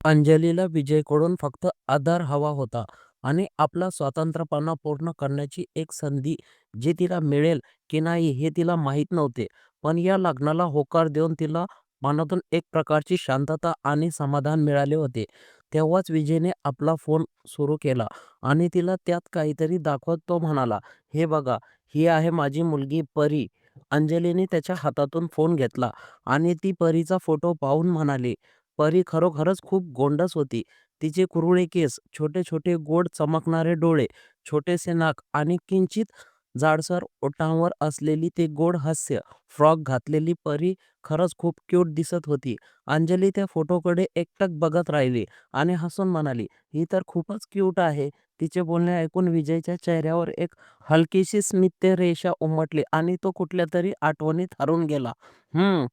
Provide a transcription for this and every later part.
अंजलीला विजयकडून फक्त आधार हवा होता आणि आपला स्वतंत्रपणा पूर्ण करण्याची एक संधी जी तिला मिळेल की नाही हे तिला माहीत नव्हते. पण या लग्नाला होकार देऊन तिला मनातून एक प्रकारची शांतता आणि समाधान मिळाले होते. तेव्हाच विजयने आपला फोन सुरू केला आणि तिला त्यात काहीतरी दाखवत तो म्हणाला, "हे बघा, ही आहे माझी मुलगी परी." अंजलीने त्याच्या हातातून फोन घेतला आणि ती परीचा फोटो पाहून म्हणाली, परी खरोखरच खूप गोंडस होती. तिचे कुरुळे केस, छोटे छोटे गोड चमकणारे डोळे, छोटेसे नाक आणि किंचित जाडसर ओठांवर असलेली ते गोड हास्य. फ्रॉक घातलेली परी खरंच खूप क्यूट दिसत होती. अंजली त्या फोटोकडे एकटक बघत राहिली आणि हसून म्हणाली, ही तर खूपच क्यूट आहे. तिचे बोलणे ऐकून विजयच्या चेहऱ्यावर एक हलकीशी स्मितरेषा उमटली आणि तो कुठल्यातरी आठवणीत हरून गेला.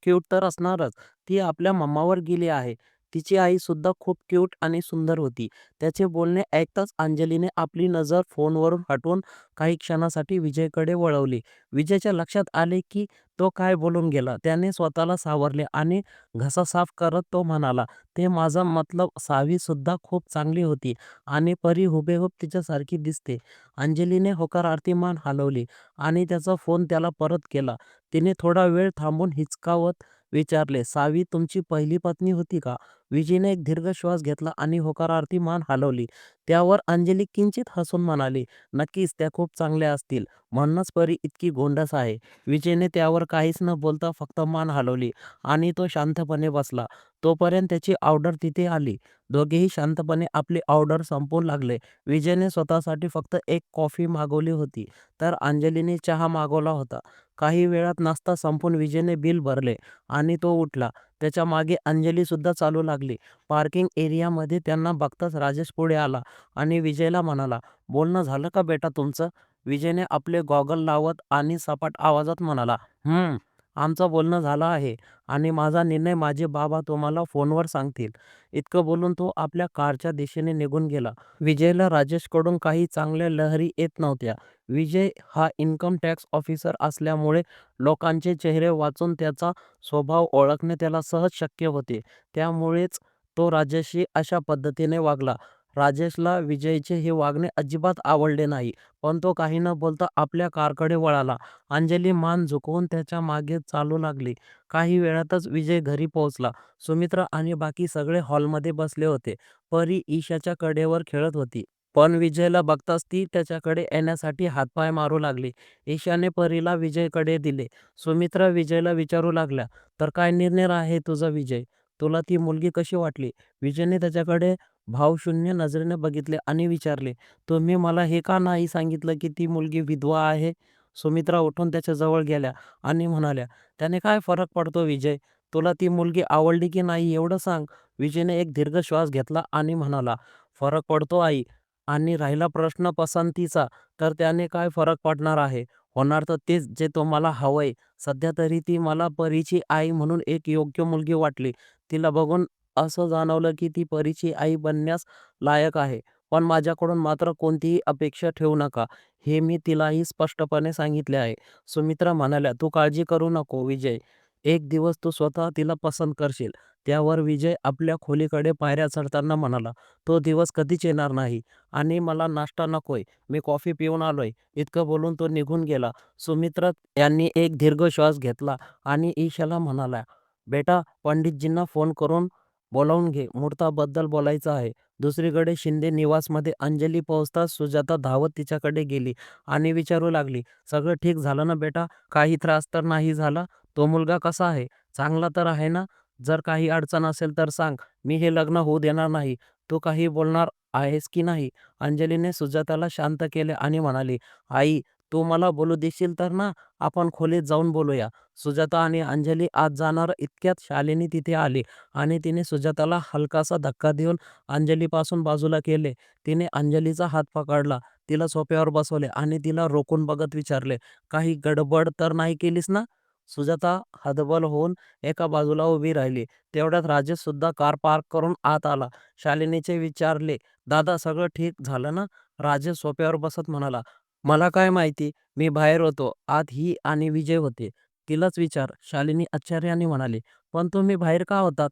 क्यूट तर असणारच. ती आपल्या मम्मावर गेली आहे. तिची आई सुद्धा खूप क्यूट आणि सुंदर होती. त्याचे बोलणे ऐकताच अंजलीने आपली नजर फोनवरून हटवून काही क्षणासाठी विजयकडे वळवली. विजयच्या लक्षात आले की तो काय बोलून गेला. त्याने स्वतःला सावरले आणि घसा साफ करत तो म्हणाला, ते माझा मतलब सावी सुद्धा खूप चांगली होती आणि परी हुबेहूब तिच्यासारखी दिसते. अंजलीने होकारार्थी मान हलवली आणि त्याचा फोन त्याला परत केला. तिने थोडा वेळ थांबून हिचकावत विचारले, सावी तुमची पहिली पत्नी होती का? विजयने एक दीर्घ श्वास घेतला आणि होकारार्थी मान हलवली. त्यावर अंजली किंचित हसून म्हणाली, नक्कीच त्या खूप चांगल्या असतील. म्हणूनच परी इतकी गोंडस आहे. विजयने त्यावर काहीच न बोलता फक्त मान हलवली आणि तो शांतपणे बसला. तोपर्यंत त्याची ऑर्डर तिथे आली. दोघेही शांतपणे आपली ऑर्डर संपवू लागले. विजयने स्वतःसाठी फक्त एक कॉफी मागवली होती, तर अंजलीने चहा मागवला होता. काही वेळात नाश्ता संपून विजयने बिल भरले आणि तो उठला. त्याच्यामागे अंजलीसुद्धा चालू लागली. पार्किंग एरियामध्ये त्यांना बघताच राजेश पुढे आला आणि विजयला म्हणाला, बोलणं झालं का बेटा तुमचं? विजयने आपले गॉगल लावत आणि सपाट आवाजात म्हणाला, हम्म, आमचं बोलणं झालं आहे आणि माझा निर्णय माझे बाबा तुम्हाला फोनवर सांगतील. इतकं बोलून तो आपल्या कारच्या दिशेने निघून गेला. विजयला राजेशकडून काही चांगल्या लहरी येत नव्हत्या. विजय हा इन्कम टॅक्स ऑफिसर असल्यामुळे लोकांचे चेहरे वाचून त्याचा स्वभाव ओळखणे त्याला सहज शक्य होते. त्यामुळेच तो राजेशशी अशा पद्धतीने वागला. राजेशला विजयचे हे वागणे अजिबात आवडले नाही. पण तो काही न बोलता आपल्या कारकडे वळाला. अंजली मान झुकवून त्याच्यामागे चालू लागली. काही वेळातच विजय घरी पोहोचला. सुमित्रा आणि बाकी सगळे हॉलमध्ये बसले होते. परी ईशाच्या कडेवर खेळत होती. पण विजयला बघताच ती त्याच्याकडे येण्यासाठी हातपाय मारू लागली. ईशाने परीला विजयकडे दिले. सुमित्रा विजयला विचारू लागल्या, तर काय निर्णय आहे तुझा विजय? तुला ती मुलगी कशी वाटली? विजयने त्याच्याकडे भावशून्य नजरेने बघितले आणि विचारले, तुम्ही मला हे का नाही सांगितलं की ती मुलगी विधवा आहे? सुमित्रा उठून त्याच्याजवळ गेल्या आणि म्हणाल्या, त्याने काय फरक पडतो विजय? तुला ती मुलगी आवडली की नाही एवढं सांग. विजयने एक दीर्घ श्वास घेतला आणि म्हणाला, फरक पडतो आई. आणि राहिला प्रश्न पसंतीचा, तर त्याने काय फरक पडणार आहे? होणार तर तेच जे तुम्हाला हवंय. सध्या तरी ती मला परीची आई म्हणून एक योग्य मुलगी वाटली. तिला बघून असं जाणवलं की ती परीची आई बनण्यास लायक आहे. पण माझ्याकडून मात्र कोणतीही अपेक्षा ठेवू नका, हे मी तिलाही स्पष्टपणे सांगितले आहे. सुमित्रा म्हणाल्या, तू काळजी करू नको विजय. एक दिवस तू स्वतः तिला पसंत करशील. त्यावर विजय आपल्या खोलीकडे पायऱ्या चढताना म्हणाला, तो दिवस कधीच येणार नाही आणि मला नाश्ता नकोय, मी कॉफी पिऊन आलोय. इतकं बोलून तो निघून गेला. सुमित्रा यांनी एक दीर्घ श्वास घेतला आणि ईशाला म्हणाला बेटा पंडितजींना फोन करून बोलावून घे, मुहूर्ताबद्दल बोलायचं आहे. दुसरीकडे शिंदे निवासमध्ये अंजली पोहोचताच सुजाता धावत तिच्याकडे गेली आणि विचारू लागली, सगळं ठीक झालं ना बेटा? काही त्रास तर नाही झाला? तो मुलगा कसा आहे? चांगला तर आहे ना? जर काही अडचण असेल तर सांग, मी हे लग्न होऊ देणार नाही. तू काही बोलणार आहेस की नाही? अंजलीने सुजाताला शांत केले आणि म्हणाली, आई तू मला बोलू देशील तर ना? आपण खोलीत जाऊन बोलूया. सुजाता आणि अंजली आत जाणार इतक्यात शालिनी तिथे आली आणि तिने सुजाताला हलकासा धक्का देऊन अंजलीपासून बाजूला केले. तिने अंजलीचा हात पकडला, तिला सोप्यावर बसवले आणि तिला रोखून बघत विचारले, काही गडबड तर नाही केलीस ना? सुजाता हदबल होऊन एका बाजूला उभी राहिली. तेवढ्यात राजेश सुद्धा कार पार्क करून आत आला. शालिनीचे विचारले, दादा सगळं ठीक झालं ना? राजेश सोप्यावर बसत म्हणाला, मला काय माहिती? मी बाहेर होतो. आत ही आणि विजय होते. तिलाच विचार. शालिनी आश्चर्याने म्हणाली, पण तुम्ही बाहेर का होतात?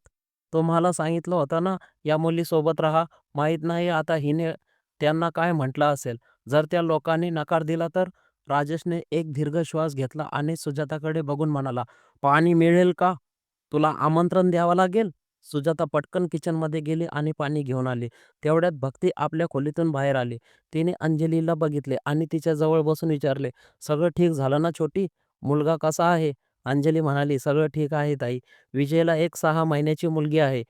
तुम्हाला सांगितलं होतं ना, या मुलीसोबत राहा. माहीत नाही आता हिने त्यांना काय म्हटलं असेल. जर त्या लोकांनी नकार दिला तर? राजेशने एक दीर्घ श्वास घेतला आणि सुजाताकडे बघून म्हणाला, पाणी मिळेल का? तुला आमंत्रण द्यावं लागेल? सुजाता पटकन किचनमध्ये गेली आणि पाणी घेऊन आली. तेवढ्यात भक्ती आपल्या खोलीतून बाहेर आली. तिने अंजलीला बघितले आणि तिच्या जवळ बसून विचारले, सगळं ठीक झालं ना छोटी? मुलगा कसा आहे? अंजली म्हणाली, सगळं ठीक आहे ताई. विजयला एक सहा महिन्याची मुलगी आहे,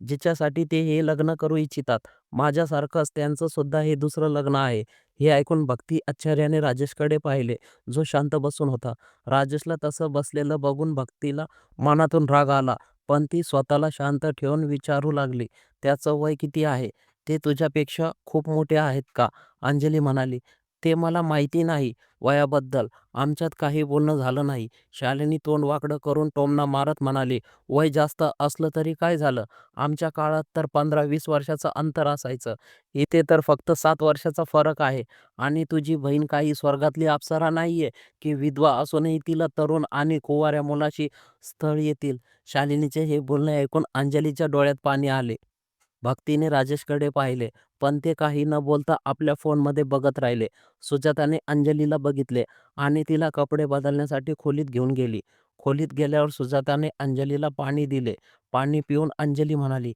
जिच्यासाठी ते हे लग्न करू इच्छितात. माझ्यासारखंच त्यांचं सुद्धा हे दुसरं लग्न आहे. हे ऐकून भक्ती आश्चर्याने राजेशकडे पाहिले, जो शांत बसून होता. राजेशला तसं बसलेलं बघून भक्तीला मनातून राग आला, पण ती स्वतःला शांत ठेवून विचारू लागली, त्याचं वय किती आहे? ते तुझ्यापेक्षा खूप मोठे आहेत का? अंजली म्हणाली, ते मला माहिती नाही वयाबद्दल. आमच्यात काही बोलणं झालं नाही. शालिनी तोंड वाकडं करून टोमना मारत म्हणाली, वय जास्त असलं तरी काय झालं? आमच्या काळात तर पंधरा वीस वर्षाचं अंतर असायचं. इथे तर फक्त सात वर्षाचा फरक आहे. आणि तुझी बहीण काही स्वर्गातली अप्सरा नाहीये की विधवा असूनही तिला तरुण आणि कुवाऱ्या मुलाशी स्थळ येतील. शालिनीचे हे बोलणे ऐकून अंजलीच्या डोळ्यात पाणी आले. भक्तीने राजेशकडे पाहिले, पण ते काही न बोलता आपल्या फोनमध्ये बघत राहिले. सुजाताने अंजलीला बघितले आणि तिला कपडे बदलण्यासाठी खोलीत घेऊन गेली. खोलीत गेल्यावर सुजाताने अंजलीला पाणी दिले. पाणी पिऊन अंजली म्हणाली,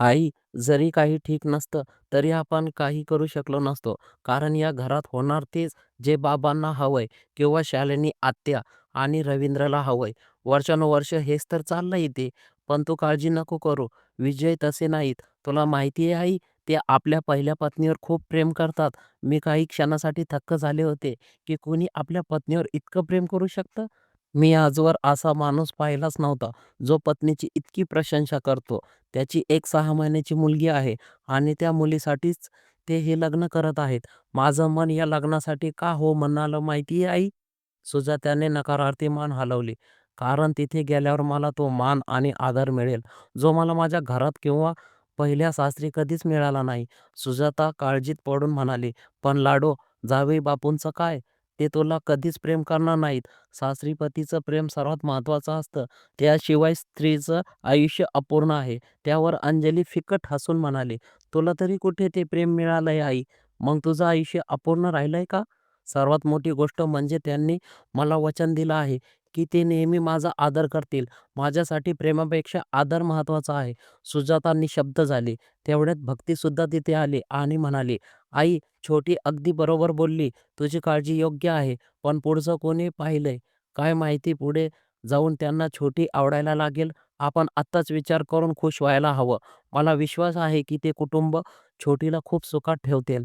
आई, जरी काही ठीक नसतं तरी आपण काही करू शकलो नसतो. कारण या घरात होणार तेच जे बाबांना हवंय किंवा शालिनी आत्या आणि रवींद्रला हवंय. वर्षानुवर्ष हेच तर चाललंय इथे. पण तू काळजी नको करू. विजय तसे नाहीत. तुला माहिती आहे आई, ते आपल्या पहिल्या पत्नीवर खूप प्रेम करतात. मी काही क्षणासाठी थक्क झाले होते की कुणी आपल्या पत्नीवर इतकं प्रेम करू शकतं. मी आजवर असा माणूस पाहिलाच नव्हता, जो पत्नीची इतकी प्रशंसा करतो. त्याची एक सहा महिन्याची मुलगी आहे आणि त्या मुलीसाठीच ते हे लग्न करत आहेत. माझं मन या लग्नासाठी का हो म्हणालं माहिती आहे आई? सुजात्याने नकारार्थी मान हलवली. कारण तिथे गेल्यावर मला तो मान आणि आदर मिळेल, जो मला माझ्या घरात किंवा पहिल्या सासरी कधीच मिळाला नाही. सुजाता काळजीत पडून म्हणाली, पण लाडो, जावई बापूंचं काय? ते तुला कधीच प्रेम करणार नाहीत. सासरी पतीचं प्रेम सर्वात महत्त्वाचं असतं. त्याशिवाय स्त्रीचं आयुष्य अपूर्ण आहे. त्यावर अंजली फिकट हसून म्हणाली, तुला तरी कुठे ते प्रेम मिळालंय आई? मग तुझं आयुष्य अपूर्ण राहिलंय का? सर्वात मोठी गोष्ट म्हणजे त्यांनी मला वचन दिलं आहे की ते नेहमी माझा आदर करतील. माझ्यासाठी प्रेमापेक्षा आदर महत्त्वाचा आहे. सुजाता निशब्द झाली. तेवढ्यात भक्तीसुद्धा तिथे आली आणि म्हणाली, आई, छोटी अगदी बरोबर बोलली. तुझी काळजी योग्य आहे. पण पुढचं कोणी पाहिलंय? काय माहिती पुढे जाऊन त्यांना छोटी आवडायला लागेल. आपण आत्ताच विचार करून खुश व्हायला हवं. मला विश्वास आहे की ते कुटुंब छोटीला खूप सुखात ठेवतील.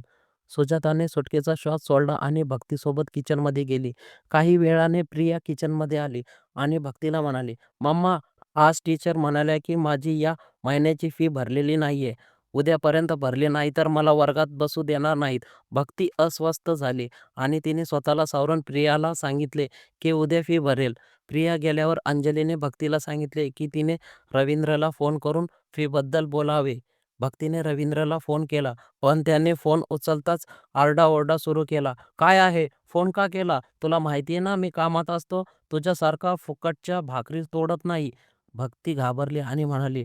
सुजाताने सुटकेचा श्वास सोडला आणि भक्तीसोबत किचनमध्ये गेली. काही वेळाने प्रिया किचनमध्ये आली आणि भक्तीला म्हणाली, मम्मा, आज टीचर म्हणाल्या की माझी या महिन्याची फी भरलेली नाहीये. उद्यापर्यंत भरली नाही तर मला वर्गात बसू देणार नाहीत. भक्ती अस्वस्थ झाली आणि तिने स्वतःला सावरून प्रियाला सांगितले की उद्या फी भरेल. प्रिया गेल्यावर अंजलीने भक्तीला सांगितले की तिने रवींद्रला फोन करून फीबद्दल बोलावे. भक्तीने रवींद्रला फोन केला, पण त्याने फोन उचलताच आरडाओरडा सुरू केला. काय आहे? फोन का केला? तुला माहितीये ना मी कामात असतो. तुझ्यासारखा फुकटच्या भाकरी तोडत नाही. भक्ती घाबरली आणि म्हणाली,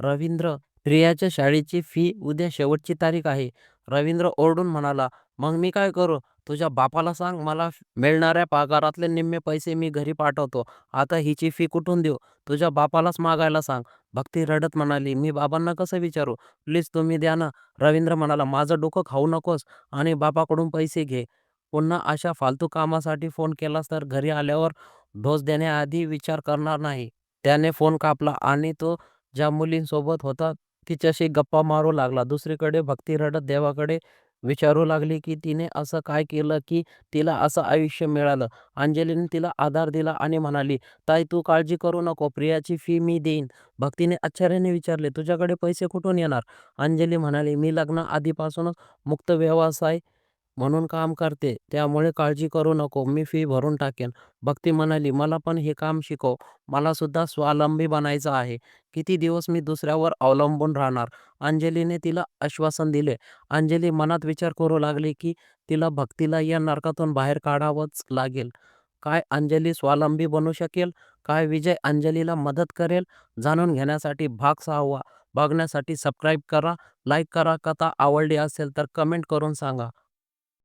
रवींद्र, प्रियाच्या शाळेची फी उद्या शेवटची तारीख आहे. रवींद्र ओरडून म्हणाला, मग मी काय करू? तुझ्या बापाला सांग मला मिळणाऱ्या पगारातले निम्मे पैसे मी घरी पाठवतो. आता हिची फी कुठून देऊ? तुझ्या बापालाच मागायला सांग. भक्ती रडत म्हणाली, मी बाबांना कसं विचारू? प्लीज तुम्ही द्या ना. रवींद्र म्हणाला, माझं डोकं खाऊ नकोस आणि बापाकडून पैसे घे. पुन्हा अशा फालतू कामासाठी फोन केलास तर घरी आल्यावर डोस देण्याआधी विचार करणार नाही. त्याने फोन कापला आणि तो ज्या मुलींसोबत होता तिच्याशी गप्पा मारू लागला. दुसरीकडे भक्ती रडत देवाकडे विचारू लागली की तिने असं काय केलं की तिला असं आयुष्य मिळालं. अंजलीने तिला आधार दिला आणि म्हणाली, ताई तू काळजी करू नको. प्रियाची फी मी देईन. भक्तीने आश्चर्याने विचारले, तुझ्याकडे पैसे कुठून येणार? अंजली म्हणाली, मी लग्नाआधीपासूनच मुक्त व्यवसाय म्हणून काम करते. त्यामुळे काळजी करू नको. मी फी भरून टाकेन. भक्ती म्हणाली, मला पण हे काम शिकव. मला सुद्धा स्वावलंबी बनायचं आहे. किती दिवस मी दुसऱ्यावर अवलंबून राहणार? अंजलीने तिला आश्वासन दिले. अंजली मनात विचार करू लागली की तिला भक्तीला या नरकातून बाहेर काढावंच लागेल. काय अंजली स्वावलंबी बनू शकेल? काय विजय अंजलीला मदत करेल? जाणून घेण्यासाठी भाग सहावा बघण्यासाठी सबस्क्राईब करा, लाईक करा. कथा आवडली असेल तर कमेंट करून सांगा.